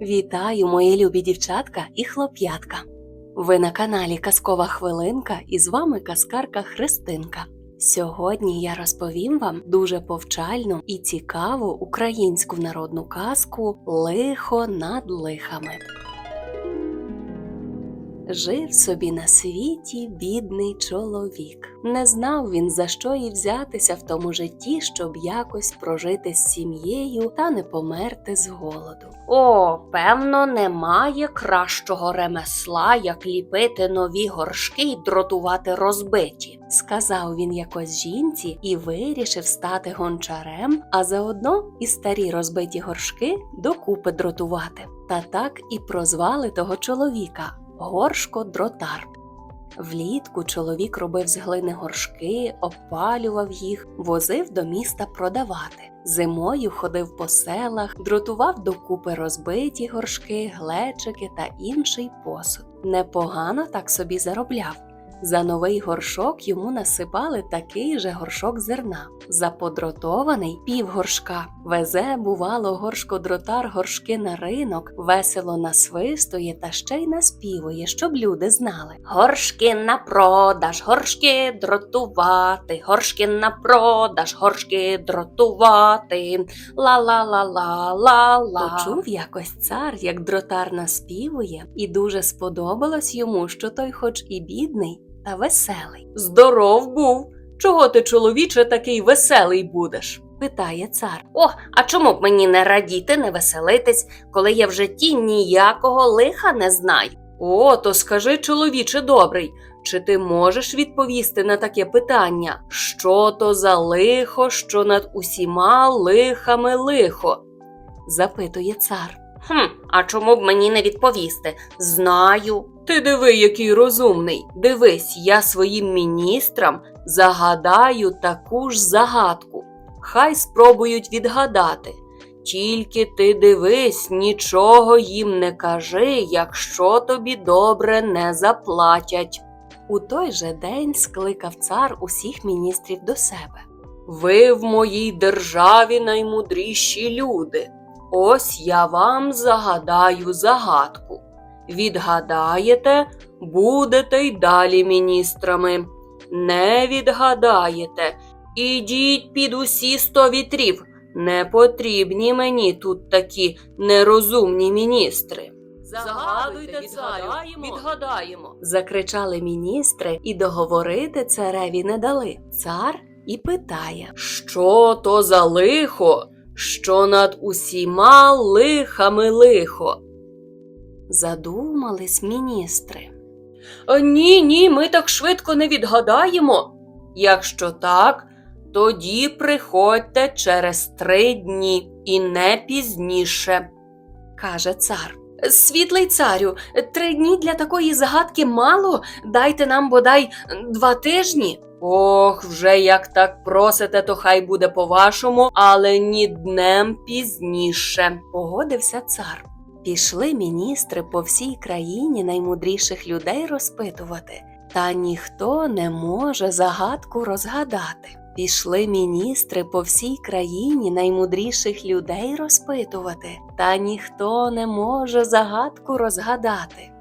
Вітаю, мої любі дівчатка і хлоп'ятка. Ви на каналі Казкова Хвилинка і з вами казкарка Христинка. Сьогодні я розповім вам дуже повчальну і цікаву українську народну казку Лихо над лихами. Жив собі на світі бідний чоловік. Не знав він за що і взятися в тому житті, щоб якось прожити з сім'єю та не померти з голоду. О, певно, немає кращого ремесла, як ліпити нові горшки й дротувати розбиті. сказав він якось жінці і вирішив стати гончарем, а заодно і старі розбиті горшки докупи дротувати. Та так і прозвали того чоловіка горшко дротар. Влітку чоловік робив з глини горшки, опалював їх, возив до міста продавати. Зимою ходив по селах, дротував докупи розбиті горшки, глечики та інший посуд. Непогано так собі заробляв. За новий горшок йому насипали такий же горшок зерна. За подротований пів горшка. Везе, бувало, горшкодротар горшки на ринок, весело насвистує та ще й наспівує, щоб люди знали. Горшки на продаж, горшки дротувати, горшки на продаж, горшки дротувати. Ла-ла-ла-ла-ла-ла. Почув якось цар, як дротар наспівує, і дуже сподобалось йому, що той, хоч і бідний, та веселий. Здоров був. Чого ти, чоловіче, такий веселий будеш? Питає цар. О, а чому б мені не радіти, не веселитись, коли я в житті ніякого лиха не знаю? О, то скажи, чоловіче добрий, чи ти можеш відповісти на таке питання? Що то за лихо, що над усіма лихами лихо? Запитує цар. Хм, а чому б мені не відповісти? Знаю. Ти диви, який розумний. Дивись, я своїм міністрам загадаю таку ж загадку. Хай спробують відгадати. Тільки ти дивись, нічого їм не кажи, якщо тобі добре не заплатять. У той же день скликав цар усіх міністрів до себе. Ви в моїй державі наймудріші люди. Ось я вам загадаю загадку. Відгадаєте, будете й далі міністрами. Не відгадаєте, ідіть під усі сто вітрів. Не потрібні мені тут такі нерозумні міністри. Загадуйте, царю, відгадаємо. Закричали міністри і договорити цареві не дали. Цар і питає. Що то за лихо, що над усіма лихами лихо? Задумались міністри. Ні, ні, ми так швидко не відгадаємо. Якщо так, тоді приходьте через три дні і не пізніше. каже цар. Світлий царю, три дні для такої загадки мало, дайте нам бодай два тижні. Ох, вже як так просите, то хай буде по-вашому, але ні днем пізніше. Погодився цар. Пішли міністри по всій країні наймудріших людей розпитувати, та ніхто не може загадку розгадати. Пішли міністри по всій країні наймудріших людей розпитувати, та ніхто не може загадку розгадати.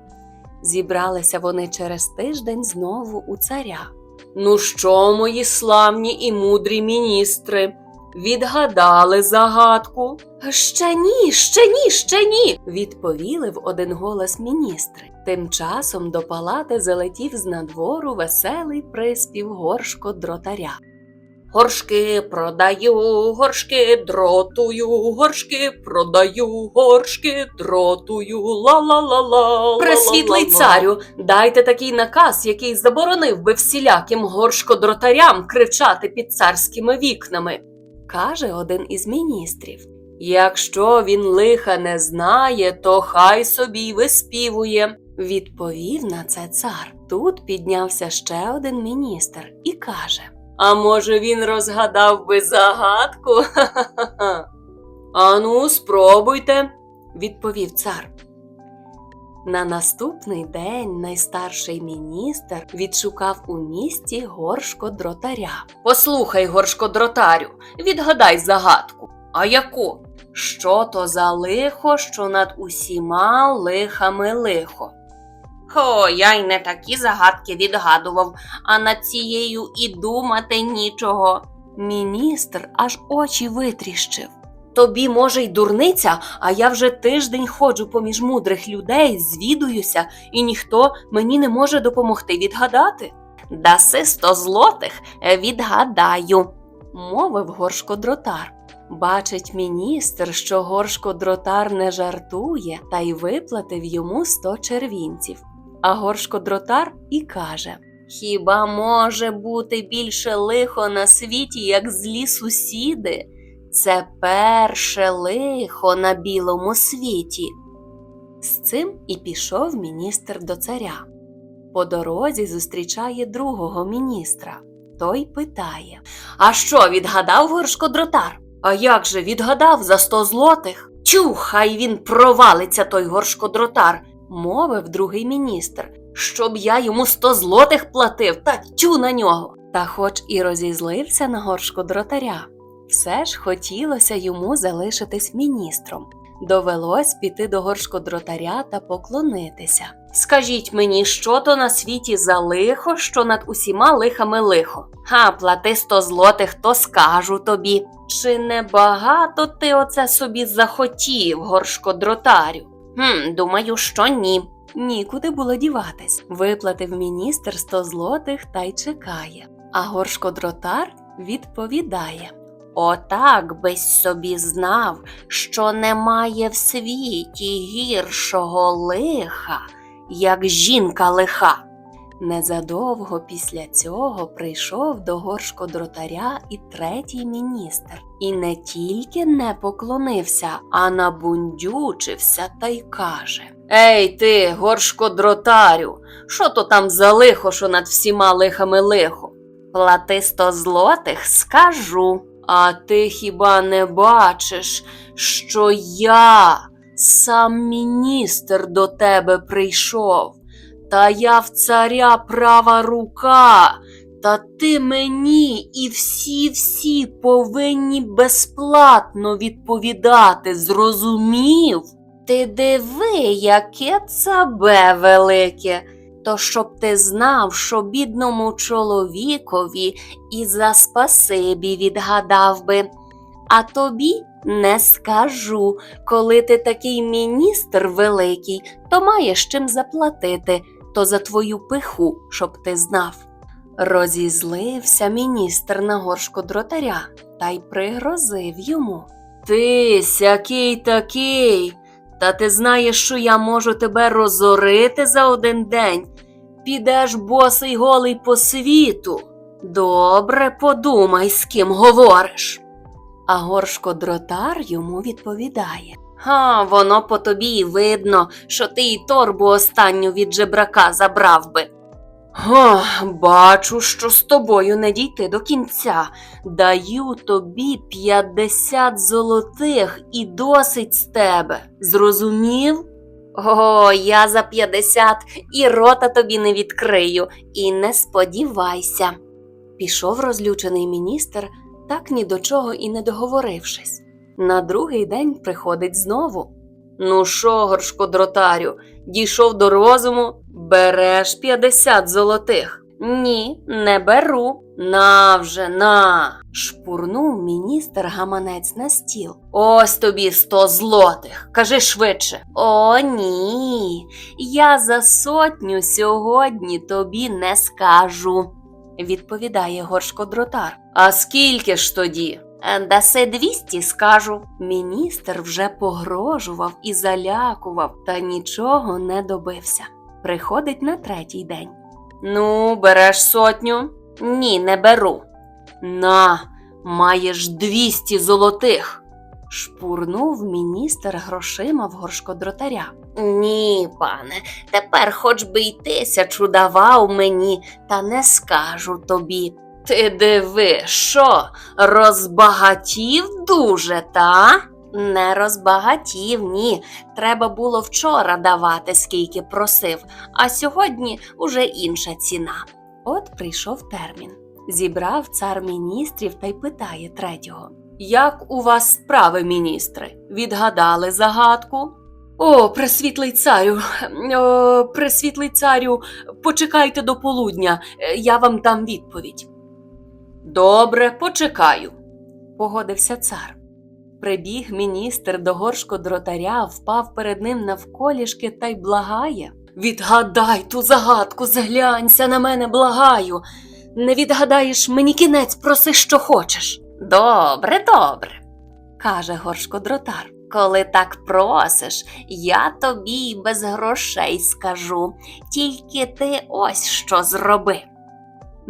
Зібралися вони через тиждень знову у царя. Ну що, мої славні і мудрі міністри, відгадали загадку? Ще ні, ще ні, ще ні. Відповіли в один голос міністри. Тим часом до палати залетів з надвору веселий приспів горшко дротаря. Горшки продаю, горшки дротую, горшки продаю, горшки дротую. Ла-ла-ла-ла. Пресвітлий царю, дайте такий наказ, який заборонив би всіляким горшкодротарям кричати під царськими вікнами. Каже один із міністрів. Якщо він лиха не знає, то хай собі й виспівує. Відповів на це цар. Тут піднявся ще один міністр і каже: А може він розгадав би загадку? Ану, спробуйте. відповів цар. На наступний день найстарший міністр відшукав у місті горшко дротаря. Послухай, горшкодротарю, відгадай загадку. А яку? що то за лихо, що над усіма лихами лихо. О, я й не такі загадки відгадував, а над цією і думати нічого. Міністр аж очі витріщив. Тобі, може, й дурниця, а я вже тиждень ходжу поміж мудрих людей, звідуюся, і ніхто мені не може допомогти відгадати. Даси сто злотих, відгадаю. мовив горшкодротар. Бачить міністр, що горшкодротар не жартує, та й виплатив йому сто червінців. А горшкодротар і каже: Хіба може бути більше лихо на світі, як злі сусіди? Це перше лихо на білому світі. З цим і пішов міністр до царя. По дорозі зустрічає другого міністра. Той питає: А що, відгадав горшкодротар? А як же відгадав за сто злотих? Тю, хай він провалиться, той горшкодротар, мовив другий міністр. щоб я йому сто злотих платив, та тю на нього. Та хоч і розізлився на горшкодротаря, все ж хотілося йому залишитись міністром. Довелось піти до горшкодротаря та поклонитися. Скажіть мені, що то на світі за лихо, що над усіма лихами лихо? Ха, плати сто злотих, то скажу тобі. Чи не багато ти оце собі захотів, горшкодротарю? Хм, думаю, що ні. Нікуди було діватись. Виплатив міністр сто злотих та й чекає. А горшкодротар відповідає. Отак бись собі знав, що немає в світі гіршого лиха, як жінка лиха. Незадовго після цього прийшов до горшкодротаря і третій міністр, і не тільки не поклонився, а набундючився та й каже: Ей ти, горшкодротарю, що то там за лихо, що над всіма лихами лихо? Плати сто злотих, скажу. А ти хіба не бачиш, що я, сам міністр, до тебе прийшов, та я в царя права рука, та ти мені і всі-всі повинні безплатно відповідати, зрозумів? Ти диви, яке цабе велике. То щоб ти знав, що бідному чоловікові і за спасибі відгадав би. А тобі не скажу, коли ти такий міністр великий, то маєш чим заплатити, то за твою пиху, щоб ти знав. Розізлився міністр на горшкодротаря та й пригрозив йому. Ти сякий такий, та ти знаєш, що я можу тебе розорити за один день. Підеш босий голий по світу. Добре подумай, з ким говориш. А горшко дротар йому відповідає. Ха, воно по тобі і видно, що ти і торбу останню від жебрака забрав би. О, бачу, що з тобою не дійти до кінця. Даю тобі п'ятдесят золотих і досить з тебе. Зрозумів? О, я за п'ятдесят і рота тобі не відкрию, і не сподівайся. Пішов розлючений міністр, так ні до чого і не договорившись. На другий день приходить знову. Ну що, горшкодротарю, дійшов до розуму, береш п'ятдесят золотих. Ні, не беру. На вже, на. Шпурнув міністр гаманець на стіл. Ось тобі сто злотих. Кажи швидше. О, ні. Я за сотню сьогодні тобі не скажу. Відповідає горшкодротар. А скільки ж тоді? Даси двісті, скажу. Міністр вже погрожував і залякував, та нічого не добився. Приходить на третій день. Ну, береш сотню. Ні, не беру. На, маєш двісті золотих. Шпурнув міністр грошима в горшкодротаря. Ні, пане, тепер хоч би й тисячу давав мені, та не скажу тобі. Ти диви, що, розбагатів дуже, та? Не розбагатів, ні. Треба було вчора давати, скільки просив, а сьогодні уже інша ціна. От прийшов термін. Зібрав цар міністрів та й питає третього. Як у вас справи, міністре? Відгадали загадку? О, пресвітлий царю, о, пресвітлий царю, почекайте до полудня, е, я вам дам відповідь. Добре, почекаю. Погодився цар. Прибіг міністр до горшко дротаря, впав перед ним навколішки та й благає. Відгадай ту загадку, зглянься на мене, благаю. Не відгадаєш мені кінець, проси, що хочеш. Добре, добре. каже горшко дротар. Коли так просиш, я тобі й без грошей скажу. Тільки ти ось що зроби.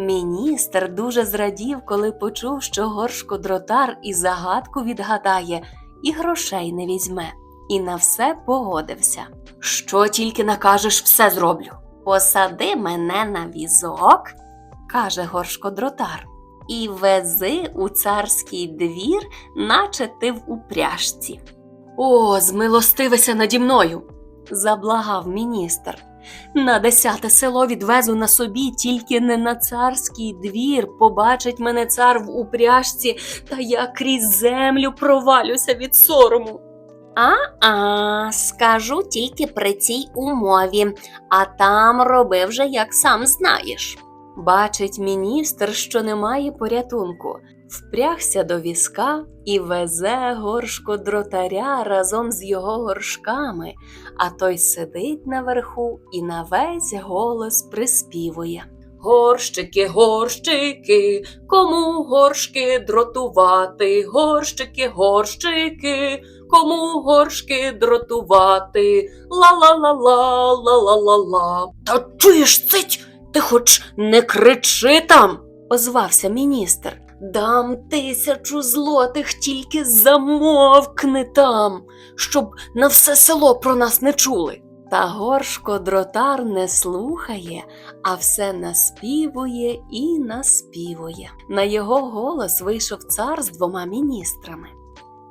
Міністр дуже зрадів, коли почув, що горшко дротар і загадку відгадає, і грошей не візьме, і на все погодився. Що тільки накажеш, все зроблю. Посади мене на візок каже горшко дротар. і вези у царський двір, наче ти в упряжці. О, змилостивися наді мною. Заблагав міністр. На десяте село відвезу на собі, тільки не на царський двір. Побачить мене цар в упряжці, та я крізь землю провалюся від сорому. А, скажу тільки при цій умові, а там роби вже як сам знаєш. Бачить міністр, що немає порятунку, впрягся до візка і везе горшко дротаря разом з його горшками, а той сидить наверху і на весь голос приспівує. Горщики, горщики, кому горшки дротувати, горщики, горщики, кому горшки дротувати, ла-ла-ла-ла, ла-ла-ла-ла. Та чуєш цить, ти хоч не кричи там. Озвався міністр. Дам тисячу злотих, тільки замовкни там, щоб на все село про нас не чули. Та горшко дротар не слухає, а все наспівує і наспівує. На його голос вийшов цар з двома міністрами.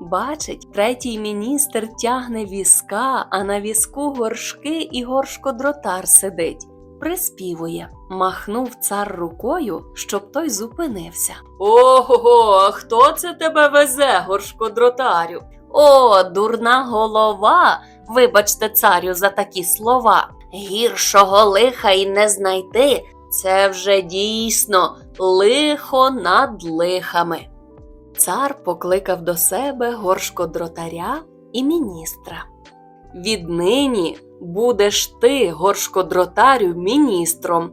Бачить, третій міністр тягне візка, а на візку горшки і горшко дротар сидить. Приспівує, махнув цар рукою, щоб той зупинився. Ого, а хто це тебе везе, горшкодротарю? О, дурна голова, вибачте царю за такі слова. Гіршого лиха й не знайти. Це вже дійсно лихо над лихами. Цар покликав до себе горшко дротаря і міністра. Віднині будеш ти, горшкодротарю, міністром,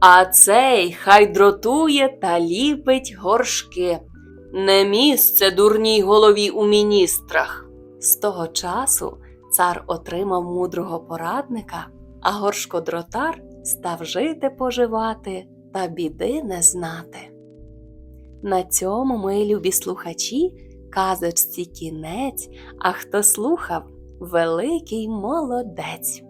а цей хай дротує та ліпить горшки. Не місце дурній голові у міністрах. З того часу цар отримав мудрого порадника, а горшко дротар став жити поживати та біди не знати. На цьому, мої любі слухачі, казочці кінець, а хто слухав, великий молодець.